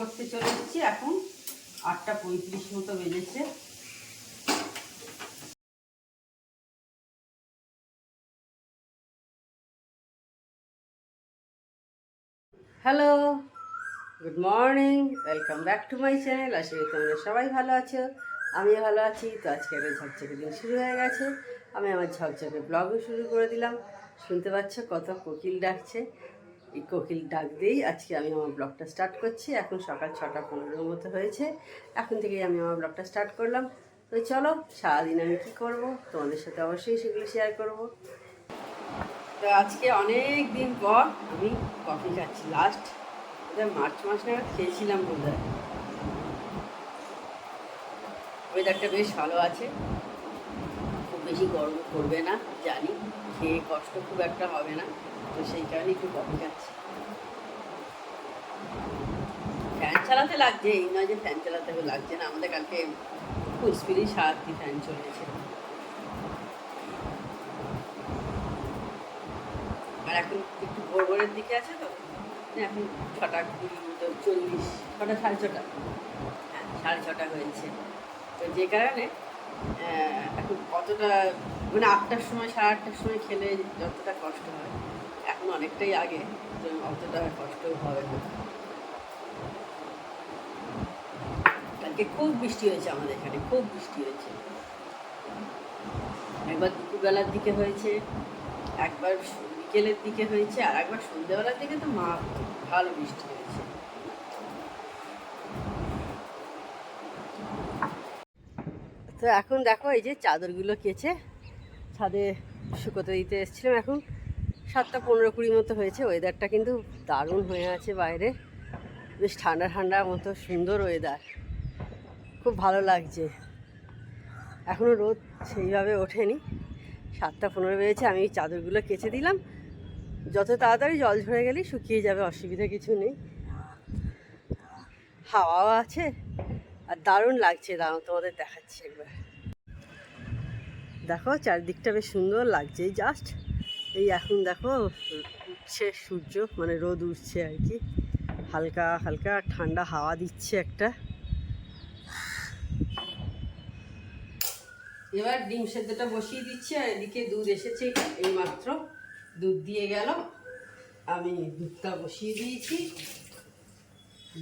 করতে চলে এসেছি এখন আটটা পঁয়ত্রিশ মতো বেজেছে। Hello good morning welcome back to my channel আশা করি তোমরা সবাই ভালো আছো, আমিও ভালো আছি। তো আজকে একটা ঝকঝকে দিন শুরু হয়ে গেছে, আমি আমার ঝকঝকে ব্লগও শুরু করে দিলাম। শুনতে পাচ্ছ কত কোকিল ডাকছে এই কোকিল ডাক দিয়েই আজকে আমি আমার ব্লগটা স্টার্ট করছি। এখন সকাল ছটা পনেরোর মতো হয়েছে। এখন থেকেই আমি আমার ব্লগটা স্টার্ট করলাম। তো চলো, সারাদিন আমি কী করব? তোমাদের সাথে অবশ্যই সেগুলো শেয়ার করব। তো আজকে অনেক দিন পর আমি কফি খাচ্ছি। লাস্ট মার্চ মাস নাগাদ খেয়েছিলাম বোধ হয় ওয়েদারটা বেশ ভালো আছে। খুব বেশি গরম করবে না, জানি। খেয়ে কষ্ট খুব একটা হবে না, তো সেই কারণে একটু কফি খাচ্ছি ফ্যান চালাতে লাগছে, এই নয় যে ফ্যান চালাতে লাগছে না। আমাদের কালকে ফুল স্পিডে সারাত্রি ফ্যান চলেছে। আর এখন একটু ভোর ভোরের দিকে আছে তো এখন ছটা কুড়ি মতো চল্লিশ, ছটা, সাড়ে ছটা। হ্যাঁ সাড়ে ছটা হয়েছে। তো যে কারণে এখন কতটা মানে আটটার সময়, সাড়ে আটটার সময় খেলে যতটা কষ্ট হয়। এখন অনেকটাই আগে অতটা কষ্ট হবে না। কালকে খুব বৃষ্টি হয়েছে আমাদের এখানে, খুব বৃষ্টি হয়েছে। একবার দুপুরবেলার দিকে হয়েছে, একবার বিকেলের দিকে হয়েছে, আর একবার সন্ধ্যেবেলার দিকে তো মা, ভালো বৃষ্টি হয়েছে। তো এখন দেখো এই যে চাদরগুলো কেচে ছাদে শুকোতে দিতে এসেছিলাম। এখন সাতটা পনেরো কুড়ি মতো হয়েছে। ওয়েদারটা কিন্তু দারুণ হয়ে আছে বাইরে। বেশ ঠান্ডা ঠান্ডা মতো সুন্দর ওয়েদার খুব ভালো লাগছে। এখনও রোদ সেইভাবে ওঠেনি। সাতটা পনেরো বেজেছে। আমি চাদরগুলো কেচে দিলাম। যত তাড়াতাড়ি জল ঝরে গেলেই শুকিয়ে যাবে, অসুবিধা কিছু নেই। হাওয়াও আছে। আর দারুণ লাগছে। দাঁড়াও, তোমাদের দেখাচ্ছি একবার। দেখো, চারদিকটা বেশ সুন্দর লাগছে। জাস্ট এই এখন দেখো, উঠছে সূর্য মানে রোদ উঠছে আর কি। হালকা হালকা ঠান্ডা হাওয়া দিচ্ছে একটা। এবার ডিম সেদ্ধটা বসিয়ে দিচ্ছি, আর এদিকে দুধ এসেছে এই মাত্র দুধ দিয়ে গেল। আমি দুধটা বসিয়ে দিয়েছি।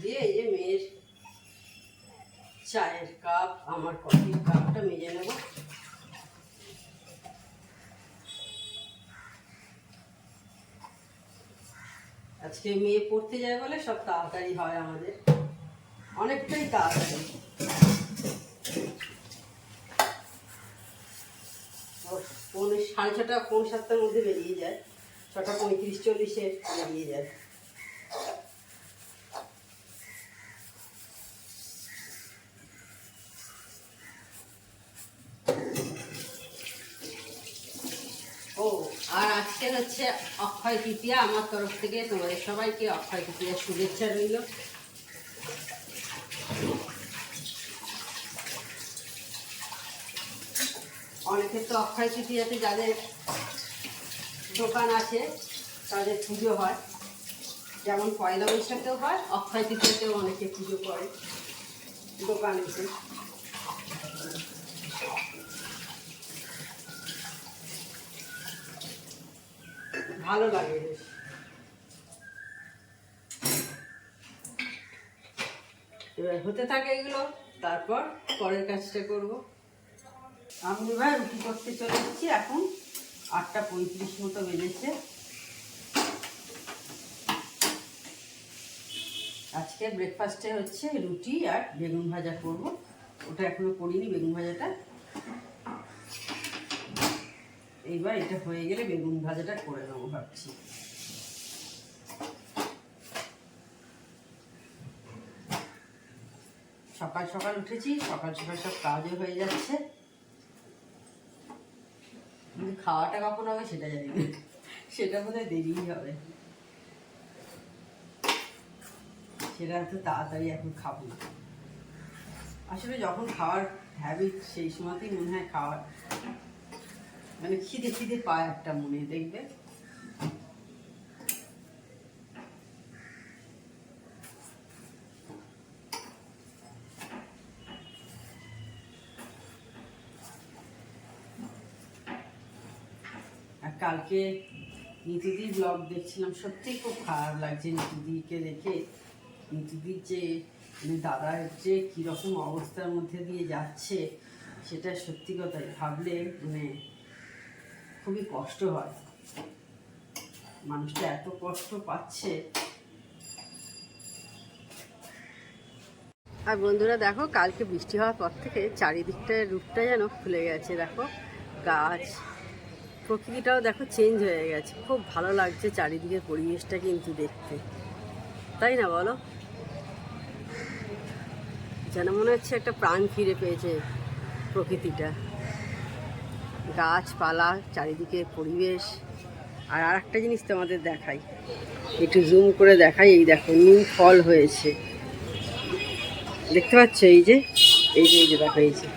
দিয়ে এই যে মেয়ের চায়ের কাপ, আমার কফির আজকে মেয়ে পড়তে যায় বলে সব তাড়াতাড়ি হয় আমাদের। অনেকটাই তাড়াতাড়ি। সাড়ে ছটা, পৌনে সাতটার মধ্যে বেরিয়ে যায়। ছটা পঁয়ত্রিশ, চল্লিশে বেরিয়ে যায়। আর আজকের হচ্ছে অক্ষয় তৃতীয়া আমার তরফ থেকে, তোমাদের সবাইকে অক্ষয় তৃতীয়ার শুভেচ্ছা রইল। অনেকের তো অক্ষয় তৃতীয়াতে যাদের দোকান আছে, তাদের পুজো হয়। যেমন পয়লা বৈশাখেও হয়, অক্ষয় তৃতীয়াতেও অনেকে পুজো করে দোকান ভালো লাগে। এবার হতে থাকে এগুলো, তারপর পরের কাজটা করব। আমি এবার রুটি করতে চলে এসেছি, এখন আটটা পঁয়ত্রিশ মতো বেজেছে। আজকে ব্রেকফাস্টে হচ্ছে রুটি আর বেগুন ভাজা করব। ওটা এখনও করিনি, বেগুন ভাজাটা এইবার এটা হয়ে গেলে বেগুন ভাজাটা করে নেব ভাবছি। সকাল সকাল উঠেছি, সকাল সকাল সব কাজও হয়ে যাচ্ছে। খাওয়াটা কখন হবে সেটা জানি না। সেটা বোধহয় দেরিই হবে। সেটা এত তাড়াতাড়ি এখন খাব না। আসলে যখন খাওয়ার হ্যাবিট সেই সময়তেই মনে হয় খাওয়ার মানে খিদে খিদে পায় একটা মনে দেখবে? আর কালকে নীতিদি ব্লগ দেখছিলাম সত্যি খুব খারাপ লাগছে নীতিদিকে দেখে। নীতিদির যে মানে দাদার যে কীরকম অবস্থার মধ্যে দিয়ে যাচ্ছে, সেটা সত্যি কথা ভাবলে মানে খুবই কষ্ট হয়। মানুষটা এত কষ্ট পাচ্ছে। আর বন্ধুরা দেখো, কালকে বৃষ্টি হওয়ার পর থেকে চারিদিকটার রূপটা যেন খুলে গেছে। দেখো, গাছ, প্রকৃতিটাও দেখো চেঞ্জ হয়ে গেছে। খুব ভালো লাগছে চারিদিকের পরিবেশটা কিন্তু দেখতে। তাই না বলো? যেন মনে হচ্ছে একটা প্রাণ ফিরে পেয়েছে প্রকৃতিটা। গাছপালা, চারিদিকে পরিবেশ। আর আর একটা জিনিস তোমাদের দেখাই। একটু জুম করে দেখাই, এই দেখো, নিম ফল হয়েছে। দেখতে পাচ্ছ এই যে? এই যে এই যে, দেখো, এই যে।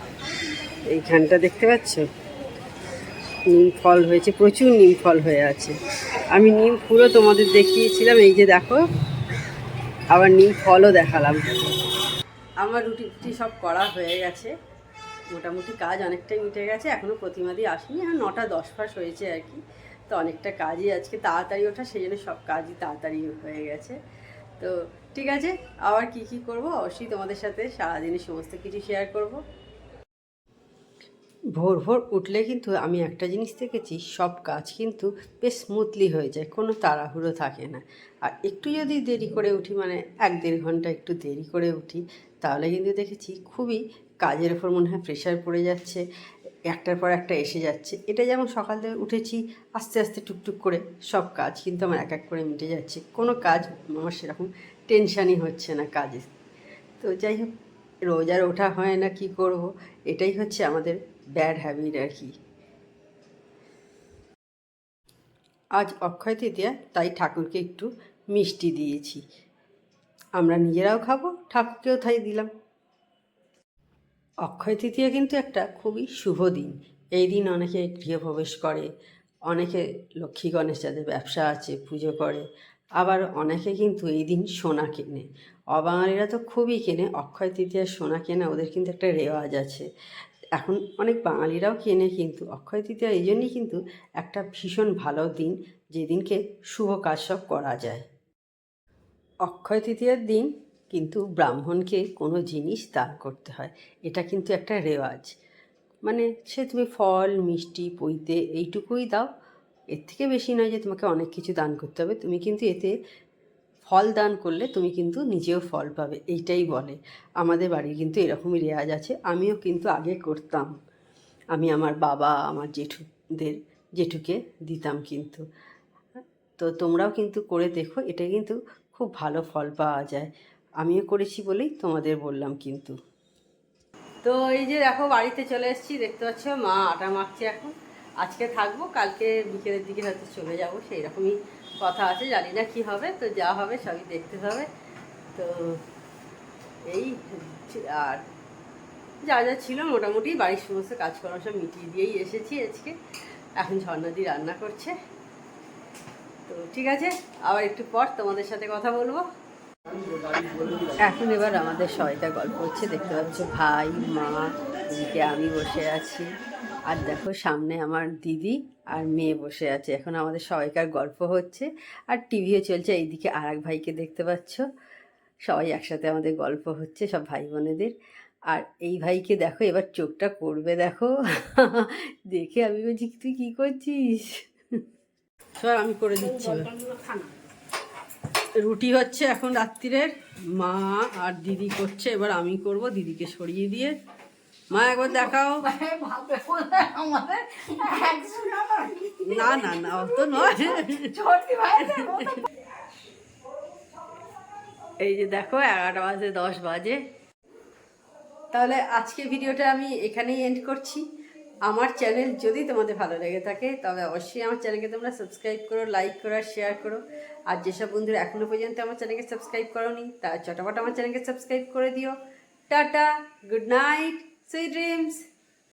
এইখানটা দেখতে পাচ্ছ? নিম ফল হয়েছে, প্রচুর নিম ফল হয়ে আছে। আমি নিম ফুলও তোমাদের দেখিয়েছিলাম, এই যে দেখো। আবার নিম ফলও দেখালাম। আমার রুটি ফুটি সব করা হয়ে গেছে। মোটামুটি কাজ অনেকটাই মিটে গেছে এখনও দিয়ে আসেনি, আর নটা দশ ফাঁস হয়েছে আর কি। তো অনেকটা কাজই আজকে তাড়াতাড়ি ওঠা, সেই জন্য সব কাজই তাড়াতাড়ি হয়ে গেছে। তো ঠিক আছে, আবার কি কি করব? অবশ্যই তোমাদের সাথে সারাদিনের সমস্ত কিছু শেয়ার করব। ভোর ভোর উঠলে কিন্তু আমি একটা জিনিস দেখেছি, সব কাজ কিন্তু বেশ স্মুথলি হয়ে যায়, কোনো তাড়াহুড়ো থাকে না। আর একটু যদি দেরি করে উঠি মানে এক দেড় ঘণ্টা একটু দেরি করে উঠি, তাহলে কিন্তু দেখেছি খুবই কাজের ওপর মনে হয় প্রেশার পড়ে যাচ্ছে, একটার পর একটা এসে যাচ্ছে। এটা যেমন সকাল থেকে উঠেছি, আস্তে আস্তে টুকটুক করে সব কাজ কিন্তু আমার এক এক করে মিটে যাচ্ছে, কোনো কাজ আমার সেরকম টেনশানই হচ্ছে না কাজে। তো যাই হোক রোজ আর ওঠা হয় না, কি করব? এটাই হচ্ছে আমাদের ব্যাড হ্যাবিট আর কি। আজ অক্ষয় তৃতীয়া, তাই ঠাকুরকে একটু মিষ্টি দিয়েছি। আমরা নিজেরাও খাব, ঠাকুরকেও তাই দিলাম। অক্ষয় তৃতীয়া কিন্তু একটা খুবই শুভ দিন। এই দিন অনেকে গৃহপ্রবেশ করে, অনেকে লক্ষ্মী গণেশ যাদের ব্যবসা আছে, পুজো করে আবার অনেকে কিন্তু এই দিন সোনা কেনে। অবাঙালিরা তো খুবই কেনে, অক্ষয় তৃতীয়ার সোনা কেনা ওদের কিন্তু একটা রেওয়াজ আছে। এখন অনেক বাঙালিরাও কেনে কিন্তু, অক্ষয় তৃতীয়া এই জন্যই কিন্তু একটা ভীষণ ভালো দিন যেদিনকে শুভ কাজ সব করা যায়। অক্ষয় তৃতীয়ার দিন কিন্তু ব্রাহ্মণকে কোনো জিনিস দান করতে হয়, এটা কিন্তু একটা রেওয়াজ। মানে সে তুমি ফল, মিষ্টি পইতে এইটুকুই দাও এর থেকে বেশি নয় যে তোমাকে অনেক কিছু দান করতে হবে। তুমি কিন্তু এতে ফল দান করলে তুমি কিন্তু নিজেও ফল পাবে, এইটাই বলে। আমাদের বাড়ির কিন্তু এরকমই রেওয়াজ আছে। আমিও কিন্তু আগে করতাম। আমি আমার বাবা, আমার জেঠুদের, জেঠুকে দিতাম কিন্তু। তো তোমরাও কিন্তু করে দেখো এটা কিন্তু খুব ভালো ফল পাওয়া যায়। আমিও করেছি বলেই তোমাদের বললাম কিন্তু। তো এই যে দেখো, বাড়িতে চলে এসেছি। দেখতে পাচ্ছ মা আটা মাখছে এখন। আজকে থাকব, কালকে বিকেলের দিকে হয়তো চলে যাব সেই রকমই কথা আছে, জানি না কি হবে, তো যা হবে সবই দেখতে হবে। তো এই আর যা যা ছিল মোটামুটি বাড়ির সমস্ত কাজকর্ম সব মিটিয়ে দিয়েই এসেছি আজকে। এখন ঝর্ণাদি রান্না করছে। তো ঠিক আছে, আবার একটু পর তোমাদের সাথে কথা বলব। এখন এবার আমাদের সবাইটা গল্প হচ্ছে, দেখতে পাচ্ছ ভাই, মা আমি বসে আছি। আর দেখো সামনে আমার দিদি আর মেয়ে বসে আছে। এখন আমাদের সবাইকার গল্প হচ্ছে আর টিভিও চলছে। এইদিকে আর এক ভাইকে দেখতে পাচ্ছ। সবাই একসাথে আমাদের গল্প হচ্ছে, সব ভাই বোনেদের। আর এই ভাইকে দেখো, এবার চোখটা করবে দেখো। দেখে আমি বলছি, তুই কী করছিস? সব আমি করে দিচ্ছি। রুটি হচ্ছে এখন রাত্রিরের। মা আর দিদি করছে, এবার আমি করব দিদিকে সরিয়ে দিয়ে। মা, একবার দেখাও। না না না অত নয়। এই যে দেখো, এগারোটা বাজে, দশ বাজে। তাহলে আজকে ভিডিওটা আমি এখানেই এন্ড করছি। আমার চ্যানেল যদি তোমাদের ভালো লেগে থাকে তবে অবশ্যই আমার চ্যানেলকে তোমরা সাবস্ক্রাইব করো লাইক করো শেয়ার করো। আর যেসব বন্ধুরা এখনও পর্যন্ত আমার চ্যানেলকে সাবস্ক্রাইব করো করোনি, তারা চটাপট আমার চ্যানেলকে সাবস্ক্রাইব করে দিও। Tata good night Sweet dreams.